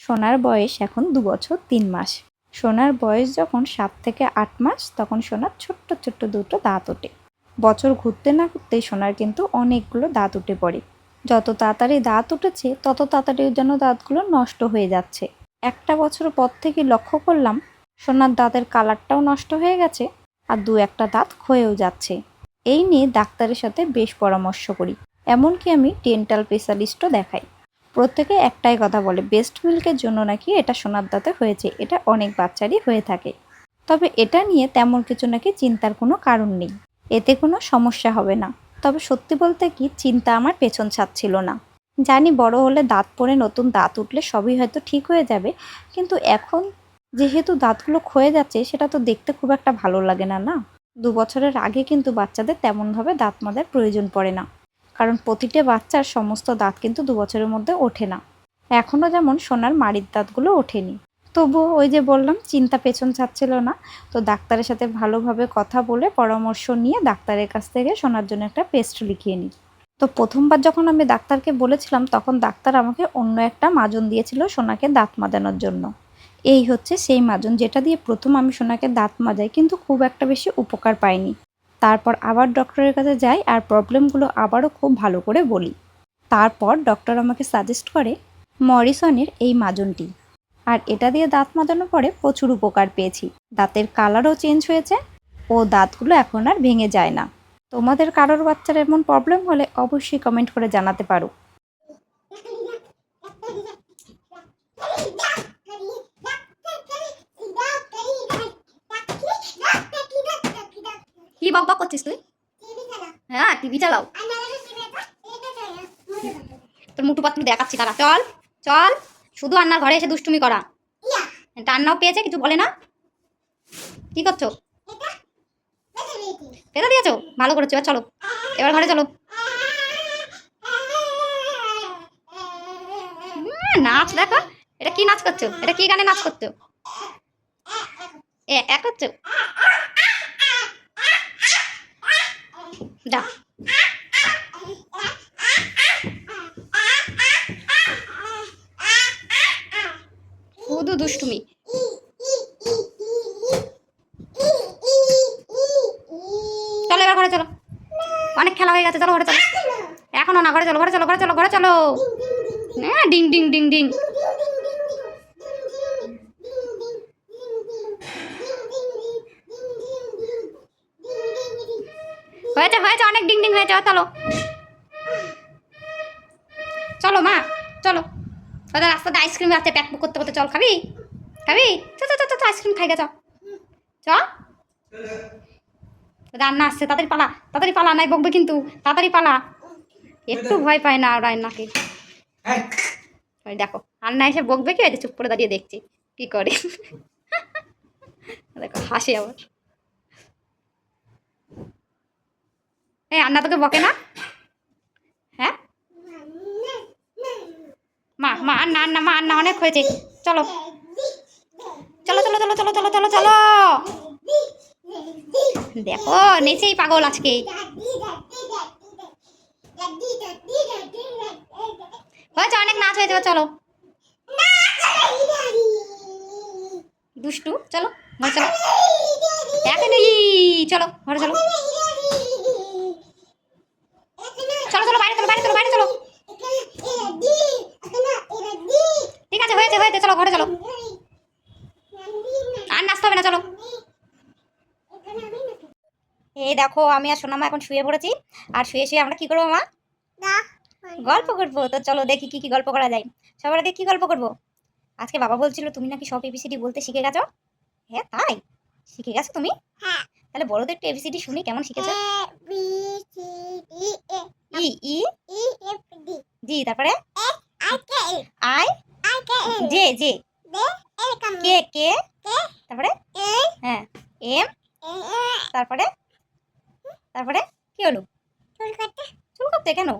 সোনার বয়স এখন দু বছর তিন মাস। সোনার বয়স যখন সাত থেকে আট মাস, তখন সোনার ছোট্ট ছোট্ট দুটো দাঁত ওঠে। বছর ঘুরতে না ঘুরতে সোনার কিন্তু অনেকগুলো দাঁত উঠে পড়ে। যত তাড়াতাড়ি দাঁত উঠেছে, তত তাড়াতাড়ি যেন দাঁতগুলো নষ্ট হয়ে যাচ্ছে। একটা বছর পর থেকে লক্ষ্য করলাম, সোনার দাঁতের কালারটাও নষ্ট হয়ে গেছে আর দু একটা দাঁত ক্ষয়েও যাচ্ছে। এই নিয়ে ডাক্তারের সাথে বেশ পরামর্শ করি। এমনকি আমি ডেন্টাল স্পেশালিস্টও দেখাই। প্রত্যেকে একটাই কথা বলে, বেস্ট মিল্কের জন্য নাকি এটা সোনার দাঁতে হয়েছে? এটা অনেক বাচ্চারই হয়ে থাকে। তবে এটা নিয়ে তেমন কিছু নাকি চিন্তার কোনো কারণ নেই। এতে কোনো সমস্যা হবে না। তবে সত্যি বলতে কি, চিন্তা আমার পেছন ছাড়ছিল না। জানি বড় হলে দাঁত পরে নতুন দাঁত উঠলে সবই হয়তো ঠিক হয়ে যাবে, কিন্তু এখন যেহেতু দাঁতগুলো ক্ষয়ে যাচ্ছে, সেটা তো দেখতে খুব একটা ভালো লাগে না না? দু বছরের আগে কিন্তু বাচ্চাদের তেমনভাবে দাঁত মাজার প্রয়োজন পড়ে না। কারণ প্রতিটা বাচ্চার সমস্ত দাঁত কিন্তু দু বছরের মধ্যে ওঠে না। এখনও যেমন সোনার মাড়ির দাঁতগুলো ওঠেনি। তবুও ওই যে বললাম, চিন্তা পেছন ছাড়ছিল না। তো ডাক্তারের সাথে ভালোভাবে কথা বলে পরামর্শ নিয়ে ডাক্তারের কাছ থেকে সোনার জন্য একটা পেস্ট লিখিয়ে নিই। তো প্রথমবার যখন আমি ডাক্তারকে বলেছিলাম, তখন ডাক্তার আমাকে অন্য একটা মাজন দিয়েছিল সোনাকে দাঁত মাজানোর জন্য। এই হচ্ছে সেই মাজন, যেটা দিয়ে প্রথম আমি সোনাকে দাঁত মাজাই, কিন্তু খুব একটা বেশি উপকার পাইনি। তারপর আবার ডক্টরের কাছে যাই আর প্রবলেমগুলো আবারও খুব ভালো করে বলি। তারপর ডক্টর আমাকে সাজেস্ট করে মরিসনের এই মাজনটি। আর এটা দিয়ে দাঁত মাজানোর পরে প্রচুর উপকার পেয়েছি। দাঁতের কালারও চেঞ্জ হয়েছে ও দাঁতগুলো এখন আর ভেঙে যায় না। তোমাদের কারোর বাচ্চার এমন প্রবলেম হলে অবশ্যই কমেন্ট করে জানাতে পারো। বক বক করছিস তুই হ্যাঁ টিভি চালাও তোর মুটু পাত্র দেখাচ্ছি তারা চল চল শুধু আন্নার ঘরে এসে দুষ্টুমি করা টান্নাও পেয়েছে কিছু বলে না কি করছ পেতে দিয়েছ ভালো করেছ এবার চলো এবার ঘরে চলো নাচ দেখো এটা কি নাচ করছ এটা কি গানে নাচ করছ এ এক করছ যা শুধু দুষ্টুমি। চলো এবার ঘরে চলো। অনেক খেলা হয়ে গেছে, চলো ঘরে চলো। এখনও না, ঘরে চলো ঘরে চলো ঘরে চলো ঘরে চলো। হ্যাঁ ডিং ডিং ডিং ডিং। হয়েছে হয়েছে, অনেক ডিং ডিং হয়েছে চলো। চলো মা, চলো। ওদের রাস্তাতে আইসক্রিম আছে প্যাক করতে করতে চল, খাবি? খাবি? চ চ চ চ আইসক্রিম খাই গে চ। চ? রান্না আসছে, তাড়াতাড়ি পালা তাড়াতাড়ি পালা, নাই বকবে কিন্তু, তাড়াতাড়ি পালা। একটু ভয় পায় না ওরা নাকি ওই দেখো রান্না এসে বকবে কি? হয়েছে চুপ করে দাঁড়িয়ে দেখছি, কি করে? দেখো, হাসি আবার। এই আন্না তোকে বকে না? হ্যাঁ? মা মা, আন্না আন্না, মা, আন্না, অনেক হয়েছে। চলো। চলো চলো চলো চলো চলো চলো চলো। দেখো, নেচেই পাগল আজকে। হয়েছে, অনেক নাচ হয়েছে চলো। দুষ্টু, চলো, ঘরে চলো। এখন চলো, ঘরে চলো। চলো চলো, বাইরে চলো বাইরে চলো বাইরে চলো। ঠিক আছে, হয়েছে হয়েছে, চলো, ঘরে চলো। আর নাচতে হবে না, চলো। এই দেখো, আমি আর সোনামা এখন শুয়ে পড়েছি। আর শুয়ে শুয়ে আমরা কি করব, মা? গল্প করব। তো চলো, দেখি কি কি গল্প করা যায়। সবার আগে কি গল্প করব? আজকে বাবা বলছিল, তুমি নাকি সব এবিসিডি বলতে শিখে গেছো? হ্যাঁ তাই? শিখে গেছো তুমি? তাহলে বড়দের একটু এবিসিডি শুনি কেমন শিখেছো? E E? জি তারপরে? I J J. K K? তারপরে? হ্যাঁ এম। তারপরে? তারপরে? কি হলো? চুল কাটতে কেন?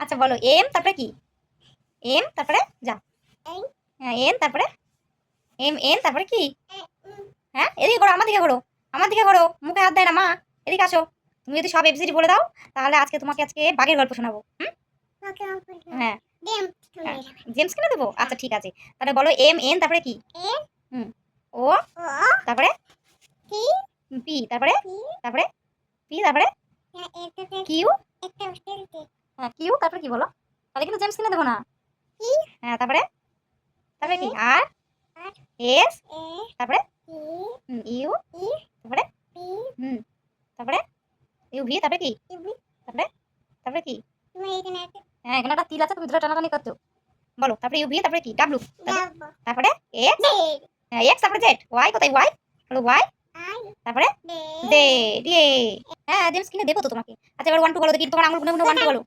আচ্ছা বলো এম তারপরে কি? এম তারপরে? যা। হ্যাঁ এন তারপরে? এম এন তারপরে কি? হ্যাঁ? এদিকে করো আমার দিকে করো আমার দিকে করো মুখে হাত দেয় না মা। এদিকে আসো। তুমি যদি সব এবিসিডি বলে দাও তাহলে আজকে তোমাকে আজকে বাঘের গল্প শোনাবো হুম? হ্যাঁ। হ্যাঁ, জেমস কিনে দেবো? আচ্ছা ঠিক আছে। তাহলে বলো এম এন তারপরে কি? হুম। ও? তারপরে? পি তারপরে? তারপরে? পি তারপরে? কিউ হ্যাঁ কিউ তারপরে কি বলো? তাহলে কিন্তু জেমস কিনে দেবো না। হ্যাঁ তারপরে? তারপরে কি? আর এস তারপরে? ইউ তারপরে হুম তারপরে ইউ ভি তারপরে কি তারপরে কি হ্যাঁ এখানে একটা তিল আছে তুমি দুটো টানাটানি করছ বলো তারপরে ইউ ভি তারপরে কি ডাব্লু ডাবল তারপরে এক্স Z এক্স তারপরে জেড ওয়াই কোথায় ওয়াই ওয়াই তারপরে দে দিয়ে হ্যাঁ জেমস কিনে দেবো তো তোমাকে আচ্ছা এবার ওয়ান টু বলো দেখি তোমার আঙুল গুনে গুনে ওয়ান টু বলো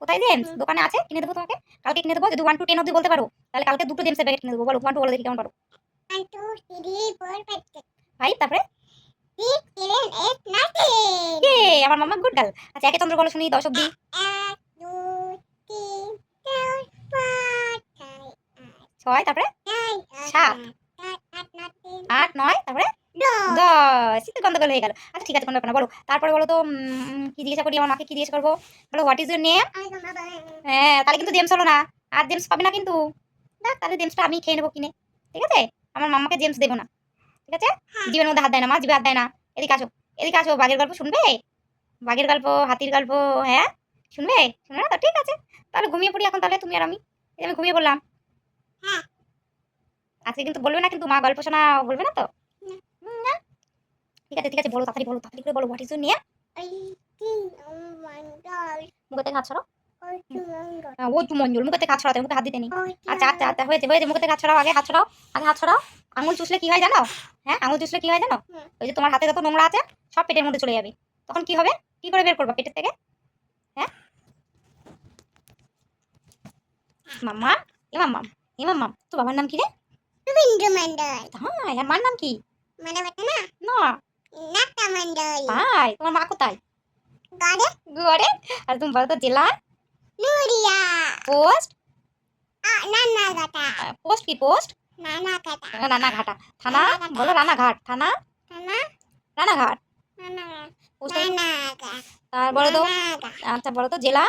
কোথায় জেমস। দোকানে আছে কিনে দেবো তোমাকে কালকে কিনে দেবো যদি ওয়ান টু টেন অব্দি বলতে পারো তাহলে কালকে দুটো জেমসের প্যাকেট কিনে দেবো বলো ওয়ান টু বলো দেখি কেমন পারো ফাইভ তারপরে? আমার মামা গুড গার্ল। আচ্ছা একে চন্দ্র বলো শুনি দশ অব্দি ছয় তারপরে? সাত। আট নয় তারপরে? দশ। শীতের গন্ধগোল হয়ে গেল। আচ্ছা ঠিক আছে কোনো ব্যাপার না বলো। তারপরে বলো তো কি জিজ্ঞাসা করি আমার মাকে কি জিজ্ঞেস করব? বলো হোয়াট ইজ ইউর নেম হ্যাঁ তাহলে কিন্তু জেমস হলো না। আর জেমস পাবে না কিন্তু। দেখ তাহলে জেমসটা আমি খেয়ে নেব কিনে। ঠিক আছে? আমার মামাকে জেমস দেবো না। ঠিক আছে? হ্যাঁ। জীবের মধ্যে হাত দেয় না মা জীবে হাত দেয় না। এদিকে আসো এদিকে আসো বাঘের গল্প শুনবে? বাঘের গল্প হাতির গল্প হ্যাঁ? শুনবে? শুনবে না তো? ঠিক আছে। তাহলে ঘুমিয়ে পড়ি এখন তাহলে তুমি আর আমি। এই আমি ঘুমিয়ে পড়লাম। হ্যাঁ। আজকে কিন্তু বলবে না কিন্তু মা গল্প শোনা বলবে না তো? না। ঠিক আছে ঠিক আছে বলো তাড়াতাড়ি বলো তাড়াতাড়ি করে বলো হোয়াট ইজ ইউর মন্ডল মুখে থেকে হাত ছড়াও ও মুখে হাত ছড়াতে মুখে হাত দিতে নেই। আচ্ছা আচ্ছা আচ্ছা হয়েছে হয়েছে মুখে থেকে হাত ছড়াও আগে হাত ছড়াও আগে হাত ছড়াও আঙুল চুষলে কি হয় জানো? হ্যাঁ আঙুল চুষলে কি হয় জানো? ওই যে তোমার হাতে যত নোংরা আছে সব পেটের মধ্যে চলে যাবে। তখন কি হবে? কি করে বের করবা পেটের থেকে? হ্যাঁ? মাম্মা? এ মাম্মা এ মাম্মা তোর বাবার নাম কি রে? রবীন্দ্র মন্ডল হ্যাঁ আর মার নাম কি? মানে না না। নাট্য মন্ডল তাই তোমার মা কোথায়? গড়ে। ঘরে আর তুমি বলো তো জেলা? নুরিয়া পোস্ট নানা গাটা পোস্ট কি পোস্ট নানা গাটা রানাঘাটা থানা বলো রানাঘাট থানা নানা রানাঘাট বলো তো আচ্ছা বলো তো জেলা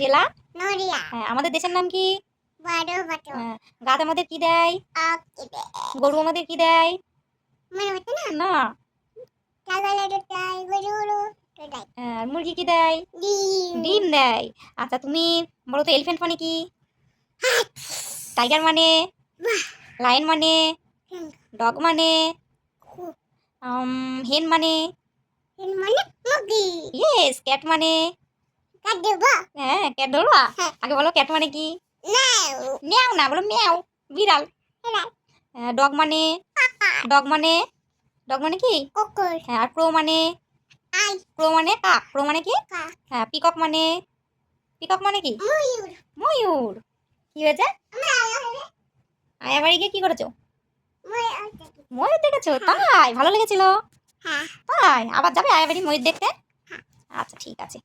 জেলা নুরিয়া হ্যাঁ আমাদের দেশের নাম কি গাছ আমাদের কি দেয় গরু আমাদের কি দেয় না হ্যাঁ, আর মুরগি কি দেয়? ডিম। দেয়। আচ্ছা তুমি বলো তো এলিফ্যান্ট মানে কি? টাইগার মানে। লায়ন মানে? ডগ মানে? হেন মানে? এর মানে ইয়েস ক্যাট মানে? হ্যাঁ ক্যাট হ্যাঁ। আগে বলো ক্যাট মানে কি? ম্যাও। না বলো ম্যাও। বিড়াল। ডগ মানে? ডগ মানে? ডগ মানে কি? কুকুর। হ্যাঁ আর ক্রো মানে? আই ক্রো মানে কাক ক্রো মানে কি। হ্যাঁ পিকক মানে? পিকক মানে কি? ময়ূর। ময়ূর। কি হয়েছে? আয়া বাড়ি গিয়ে কি করেছ? ময়ূর দেখেছ? তাই? ভালো লেগেছিল? হ্যাঁ। তাই? আবার যাবে আয়া বাড়ি ময়ূর দেখতে? আচ্ছা ঠিক আছে।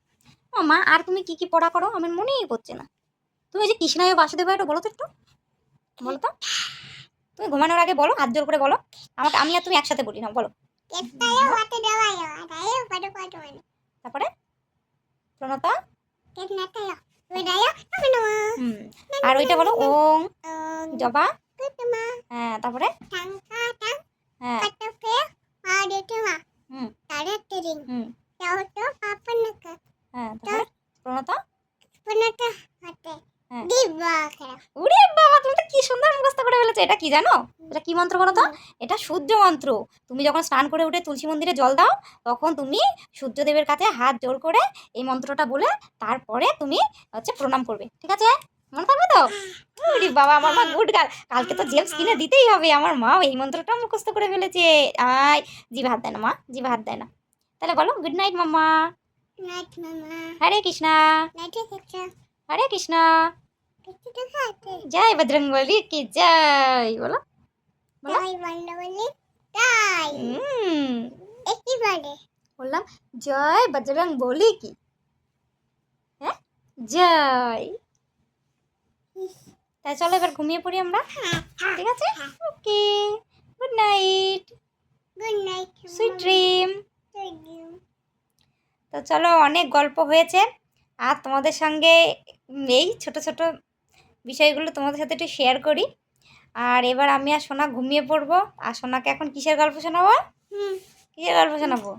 ও মা আর তুমি কি কি পড়া করো? আমার মনেই পড়ছে না। তুমি ওই যে কৃষ্ণায় বাসুদেব একটু বলো তো একটু। বলো তো। তুমি ঘুমানোর আগে বলো হাত জোর করে বলো। আমাকে আমি আর তুমি একসাথে বলি না বলো। বড় মানে তারপরে? প্রণতা? আর ওইটা বলো ওং জবা? হ্যাঁ তারপরে? টাং হ্যাঁ। হুম। হুম। পাপনক হ্যাঁ তারপরে? প্রণতা? পনতা হাতে। দিবা করা বাবা তুমি তো কি সুন্দর মুখস্থ করে ফেলেছো এটা কি জানো? এটা কি মন্ত্র বলো তো? এটা সূর্য মন্ত্র। তুমি যখন স্নান করে উঠে তুলসী মন্দিরে জল দাও তখন তুমি সূর্যদেবের কাছে হাত জোর করে এই মন্ত্রটা বলে তারপরে তুমি হচ্ছে প্রণাম করবে। ঠিক আছে? মনে থাকবে তো? বাবা আমার মা গুড গার্ল। কালকে তো জেমস কিনে দিতেই হবে। আমার মা এই মন্ত্রটা মুখস্থ করে ফেলেছে। আয় জিভ হাত দেয় না মা জিভ হাত দেয় না। তাহলে বলো গুড নাইট মাম্মা। মামা হরে কৃষ্ণা। হরে কৃষ্ণা। জয় বজরঙ্গবলী কি জয় বলো। তাই বন্ধ বলি? তাই। হুম। একই বলে বললাম জয় বজরং বলি কি? হ্যাঁ? জয়। তাই চলো এবার ঘুমিয়ে পড়ি আমরা। ঠিক আছে? Okay. Good night good night sweet dream তো চলো অনেক গল্প হয়েছে। আর তোমাদের সঙ্গে এই ছোট ছোট বিষয়গুলো তোমাদের সাথে একটু শেয়ার করি। আর এবার আমি আর সোনা ঘুমিয়ে পড়ব। আর সোনাকে এখন কিসের গল্প শোনাবো? হুম। কিসের গল্প শোনাবো?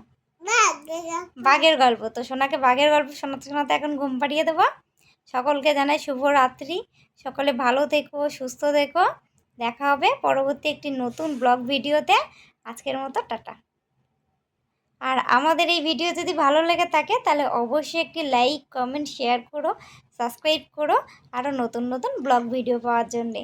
বাঘের গল্প। তো সোনাকে বাঘের গল্প শোনাতে শোনাতে এখন ঘুম পাড়িয়ে দেবো। সকলকে জানাই শুভ রাত্রি। সকলে ভালো থেকো সুস্থ থেকো। দেখা হবে পরবর্তী একটি নতুন ব্লগ ভিডিওতে। আজকের মতো টাটা। আর আমাদের এই ভিডিও যদি ভালো লেগে থাকে তাহলে অবশ্যই একটি লাইক কমেন্ট শেয়ার করো সাবস্ক্রাইব করো। আরও নতুন নতুন ব্লগ ভিডিও পাওয়ার জন্যে।